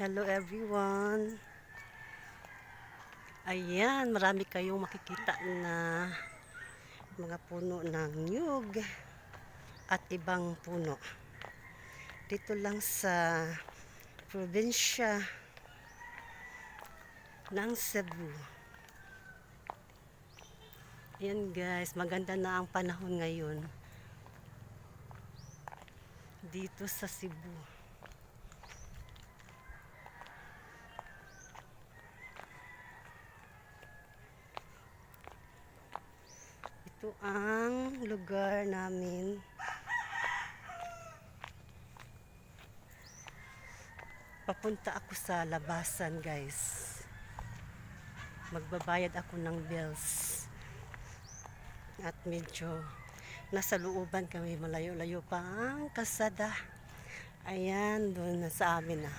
Hello everyone. Ayan, marami kayong makikita na mga puno ng nyug at ibang puno. Dito lang sa probinsya ng Cebu. Ayan guys, maganda na ang panahon ngayon. Dito sa Cebu. Ito ang lugar namin. Papunta ako sa labasan, guys. Magbabayad ako ng bills. At medyo nasa looban kami, malayo-layo pa ang kasada. Ayan, doon na sa amin na.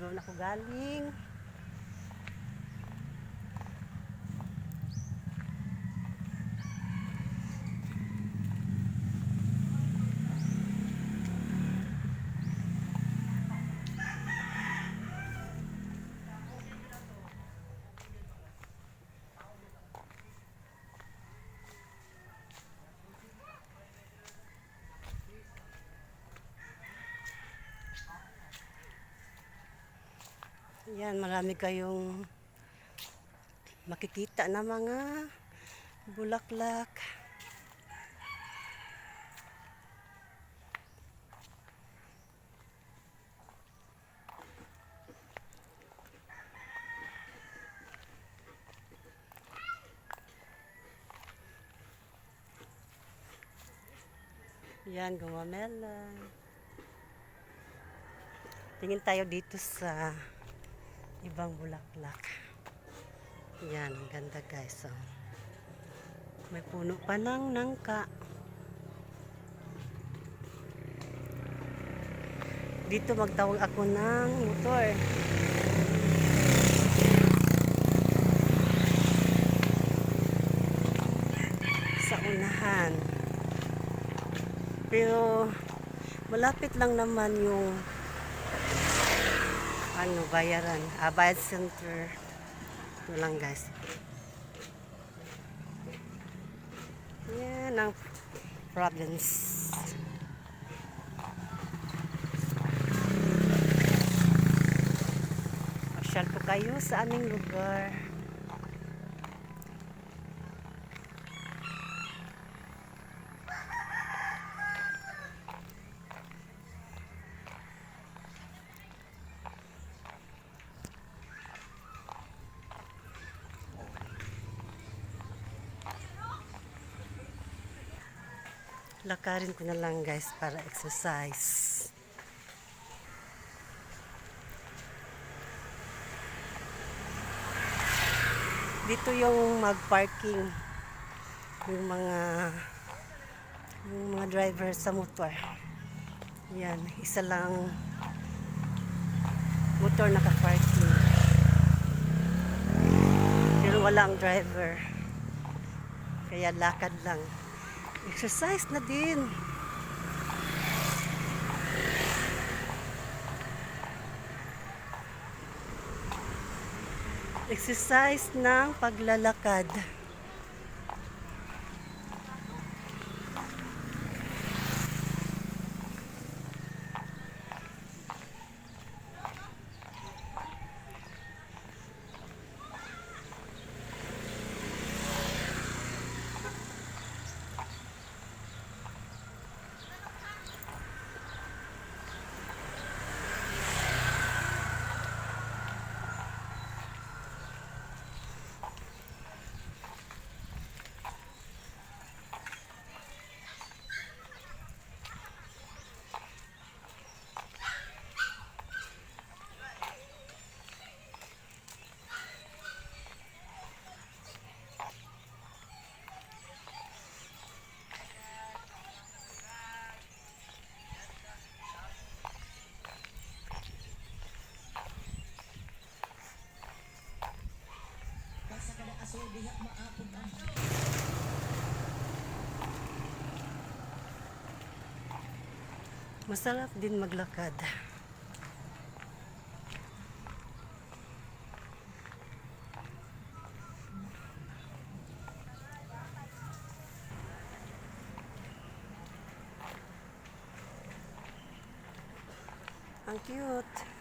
Doon ako galing. Yan, marami kayong makikita na mga bulaklak. Yan, gumamela. Tingin tayo dito sa ibang bulaklak. Yan, ang ganda guys. Oh. May puno pa ng nangka. Dito magtawag ako ng motor. Sa unahan. Pero malapit lang naman yung ano, bayaran. Ah, bayad center. Ito lang guys. Yan ang province. Masyal po kayo sa aming lugar. Lakarin ko na lang guys para exercise. Dito yung mag-parking yung mga yung mga driver sa motor. Yan, isa lang motor naka-parking. Pero wala ang driver. Kaya lakad lang. Exercise na din. Exercise ng paglalakad. Masarap din maglakad. Ang cute.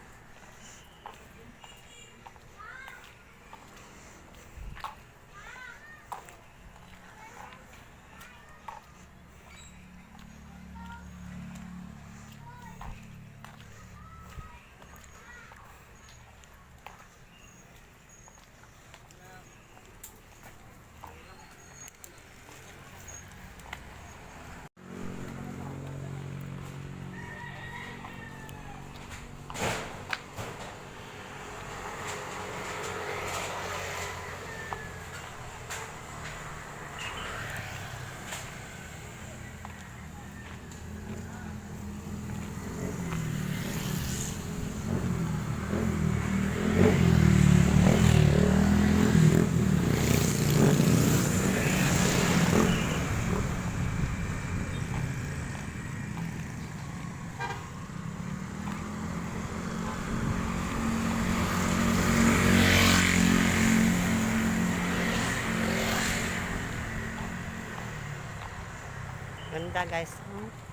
Ganda guys. Oh.